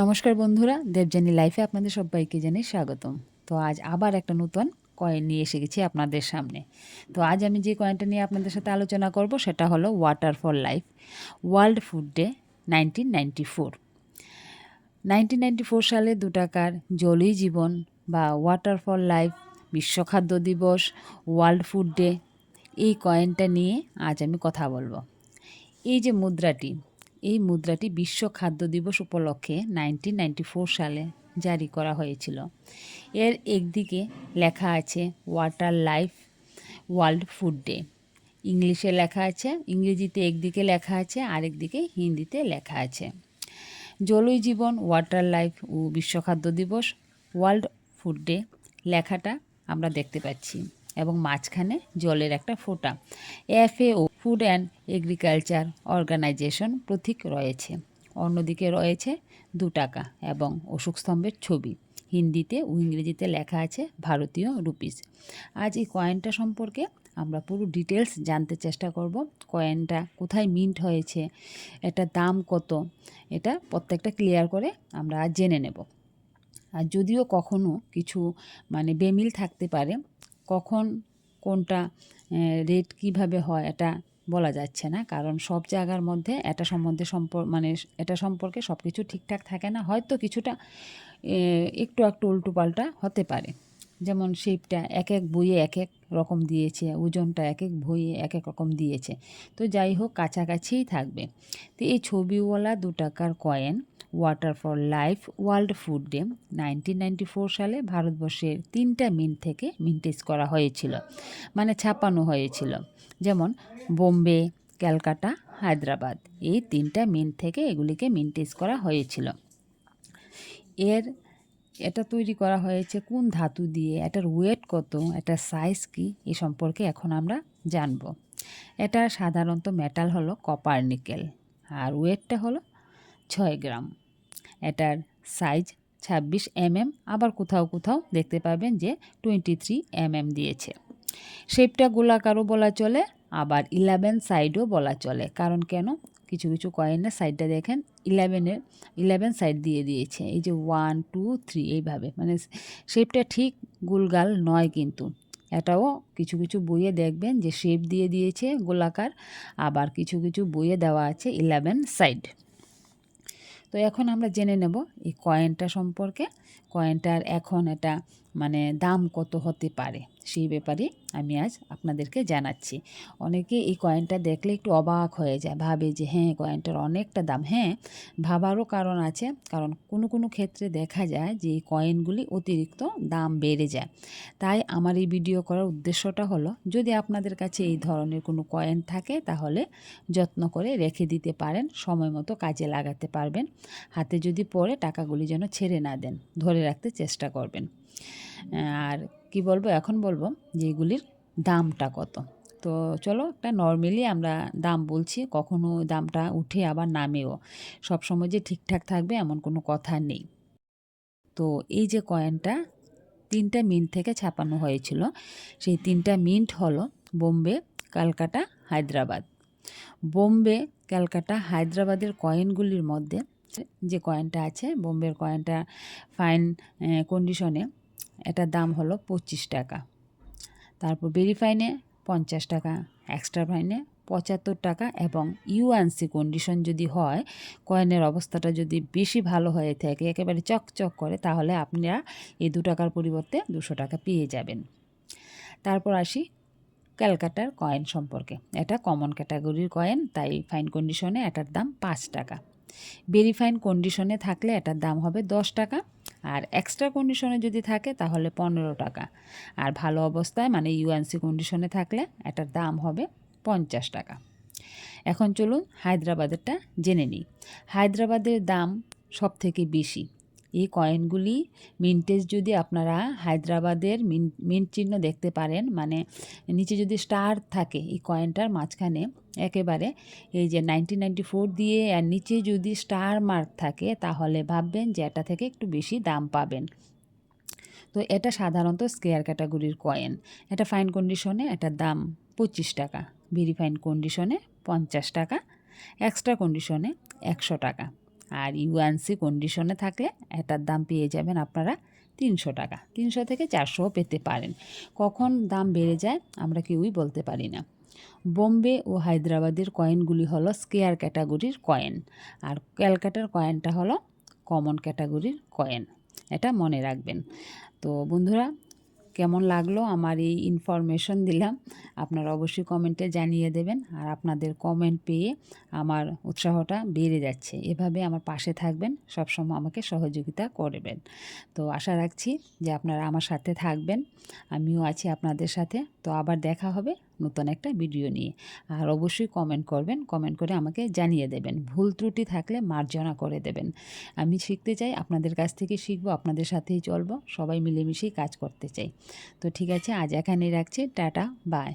নমস্কার বন্ধুরা দেবজানী লাইফে আপনাদের সবাইকে জানাই স্বাগতম। তো আজ আবার একটা নতুন কয়েন নিয়ে এসে গেছি আপনাদের সামনে। তো আজ আমি যে কয়েনটা নিয়ে আপনাদের সাথে আলোচনা করব সেটা হলো water for life world food day nineteen ninety four nineteen ninety four সালে দু টাকার জলই জীবন বা ওয়াটার ফর লাইফ বিশ্ব খাদ্য দিবস ওয়ার্ল্ড ফুড ডে এই কয়েনটা নিয়ে আজ আমি কথা বলব। এই যে মুদ্রাটি এই মুদ্রাটি বিশ্ব খাদ্য দিবস উপলক্ষে নাইনটিন সালে জারি করা হয়েছিল। এর একদিকে লেখা আছে water life world food day ইংলিশে লেখা আছে, ইংরেজিতে একদিকে লেখা আছে, আরেকদিকে হিন্দিতে লেখা আছে। জলই জীবন ওয়াটার লাইফ ও বিশ্ব খাদ্য দিবস ওয়ার্ল্ড ফুড ডে লেখাটা আমরা দেখতে পাচ্ছি এবং মাঝখানে জলের একটা ফোঁটা। FAO food and agriculture organisation প্রতীক রয়েছে। অন্যদিকে রয়েছে দু টাকা এবং অশোক স্তম্ভের ছবি। হিন্দিতে ও ইংরেজিতে লেখা আছে ভারতীয় রুপিস। আজ এই কয়েনটা সম্পর্কে আমরা পুরো ডিটেলস জানতে চেষ্টা করব। কয়েনটা কোথায় মিন্ট হয়েছে এটা দাম কত, এটা প্রত্যেকটা ক্লিয়ার করে আমরা জেনে নেব। আর যদিও কখনো কিছু মানে বেমিল থাকতে পারে, কখন কোনটা রেট কীভাবে হয়, এটা বলা যাচ্ছে না। কারণ সব জায়গার মধ্যে এটা সম্বন্ধে সম্পর্ক মানে এটা সম্পর্কে সব কিছু ঠিকঠাক থাকে না। হয়তো কিছুটা একটু একটু উল্টো পাল্টা হতে পারে। যেমন শিপটা এক এক বইয়ে এক এক রকম দিয়েছে, ওজনটা এক এক বইয়ে এক এক রকম দিয়েছে। তো যাই হোক, কাছাকাছিই থাকবে। তো এই ছবিওয়ালা দু টাকার coin water for life world food day nineteen ninety four সালে ভারতবর্ষের তিনটা মিন্ট থেকে মিন্টেজ করা হয়েছিল মানে ছাপানো হয়েছিল। যেমন বোম্বে, ক্যালকাটা, হায়দ্রাবাদ, এই তিনটা মিন্ট থেকে এগুলিকে মিন্টেজ করা হয়েছিল। এর, এটা তৈরি করা হয়েছে কোন ধাতু দিয়ে, এটার ওয়েট কত, এটার সাইজ কি, এ সম্পর্কে এখন আমরা জানব। এটা সাধারণত মেটাল হলো কপার নিকেল আর ওয়েটটা হলো ছয় গ্রাম। এটার সাইজ ছাব্বিশ এমএম। আবার কোথাও কোথাও দেখতে পাবেন যে টোয়েন্টি থ্রি এমএম দিয়েছে। শেপটা গোলাকারও বলা চলে, আবার ইলেভেন সাইডও বলা চলে। কারণ কেন? কিছু কিছু কয়েনের সাইডটা দেখেন ইলেভেনের ইলেভেন সাইড দিয়ে দিয়েছে। এই যে ওয়ান, টু, থ্রি এইভাবে। মানে শেপটা ঠিক গুলগাল নয় কিন্তু। এটাও কিছু কিছু বইয়ে দেখবেন যে শেপ দিয়ে দিয়েছে গোলাকার। আবার কিছু কিছু বইয়ে দেওয়া আছে ইলেভেন সাইড। তো এখন আমরা জেনে নেব এই কয়েনটা সম্পর্কে। কয়েনটার এখন এটা মানে দাম কত হতে পারে? সেই ব্যাপারে আমি আজ আপনাদেরকে জানাচ্ছি। অনেকে এই কয়েনটা দেখলে একটু অবাক হয়ে যায়, ভাবে যে হ্যাঁ কয়েনটার অনেকটা দাম। হ্যাঁ ভাবারও কারণ আছে। কারণ কোনো কোনো ক্ষেত্রে দেখা যায় যে এই কয়েনগুলি অতিরিক্ত দাম বেড়ে যায়। তাই আমার এই ভিডিও করার উদ্দেশ্যটা হলো, যদি আপনাদের কাছে এই ধরনের কোনো কয়েন থাকে, তাহলে যত্ন করে রেখে দিতে পারেন, সময় মতো কাজে লাগাতে পারবেন। হাতে যদি পরে টাকাগুলি যেন ছেড়ে না দেন, ধরে রাখতে চেষ্টা করবেন। আর কি বলব, এখন বলব যে এগুলির দামটা কত। তো চলো একটা নর্মালি আমরা দাম বলছি, কখনো দামটা উঠে আবার নামেও। সবসময় যে ঠিকঠাক থাকবে এমন কোনো কথা নেই। তো এই যে কয়েনটা তিনটা মিন্ট থেকে ছাপানো হয়েছিল। সেই তিনটা মিন্ট হলো বোম্বে, ক্যালকাটা, হায়দ্রাবাদ। বোম্বে, ক্যালকাটা, হায়দ্রাবাদের কয়েনগুলির মধ্যে যে কয়েনটা আছে, বোম্বের কয়েনটা ফাইন কন্ডিশনে এটার দাম হলো পঁচিশ টাকা। তারপর ভেরিফাইনে পঞ্চাশ টাকা, এক্সট্রা ফাইনে পঁচাত্তর টাকা এবং ইউএনসি কন্ডিশন যদি হয়, কয়েনের অবস্থাটা যদি বেশি ভালো হয়ে থাকে, একেবারে চকচক করে, তাহলে আপনারা এই দু টাকার পরিবর্তে দুশো টাকা পেয়ে যাবেন। তারপর আসি ক্যালকাটার কয়েন সম্পর্কে। এটা কমন ক্যাটাগরির কয়েন, তাই ফাইন কন্ডিশনে এটার দাম পাঁচ টাকা। ভেরিফাইন কন্ডিশনে থাকলে এটার দাম হবে দশ টাকা আর এক্সট্রা কন্ডিশনে যদি থাকে, তাহলে পনেরো টাকা। আর ভালো অবস্থায় মানে ইউএনসি কন্ডিশনে থাকলে, এটার দাম হবে পঞ্চাশ টাকা। এখন চলুন হায়দ্রাবাদেরটা জেনে নিই। হায়দ্রাবাদের দাম সব থেকে বেশি। এই কয়েনগুলি মিন্টেজ যদি আপনারা হায়দ্রাবাদের মিন্ট চিহ্ন দেখতে পারেন মানে নিচে যদি স্টার থাকে এই কয়েনটার মাঝখানে, একেবারে এই যে নাইনটিন নাইনটি ফোর দিয়ে আর নিচে যদি স্টার মার্ক থাকে, তাহলে ভাববেন যে এটা থেকে একটু বেশি দাম পাবেন। তো এটা সাধারণত স্কেয়ার ক্যাটাগরির কয়েন। এটা ফাইন কন্ডিশনে এটার দাম পঁচিশ টাকা ভেরি ফাইন কন্ডিশনে পঞ্চাশ টাকা, এক্সট্রা কন্ডিশনে একশো টাকা। আর ইউএনসি কন্ডিশনে থাকলে এটার দাম পেয়ে যাবেন আপনারা তিনশো টাকা। তিনশো থেকে চারশোও পেতে পারেন। কখন দাম বেড়ে যায় আমরা কেউই বলতে পারি না। বোম্বে ও হায়দ্রাবাদের কয়েনগুলি হলো স্কেয়ার ক্যাটাগরির কয়েন আর ক্যালকাটার কয়েনটা হলো কমন ক্যাটাগরির কয়েন। এটা মনে রাখবেন। তো বন্ধুরা কেমন লাগল আমার এই ইনফরমেশন দিলাম, আপনারা অবশ্যই কমেন্টে জানিয়ে দেবেন। আর আপনাদের কমেন্ট পেয়ে আমার উৎসাহটা বেড়ে যাচ্ছে। এভাবে আমার পাশে থাকবেন, সবসময় আমাকে সহযোগিতা করবেন। তো আশা রাখছি যে আপনারা আমার সাথে থাকবেন, আমিও আছি আপনাদের সাথে। তো আবার দেখা হবে নতুন একটা ভিডিও নিয়ে। আর অবশ্যই কমেন্ট করবেন কমেন্ট করে আমাকে জানিয়ে দেবেন। ভুল ত্রুটি থাকলে মার্জনা করে দেবেন। আমি শিখতে চাই, আপনাদের কাছ থেকে শিখব, আপনাদের সাথেই চলবো, সবাই মিলেমিশেই কাজ করতে চাই। তো ঠিক আছে, আজ এখানে রাখছি, টাটা বাই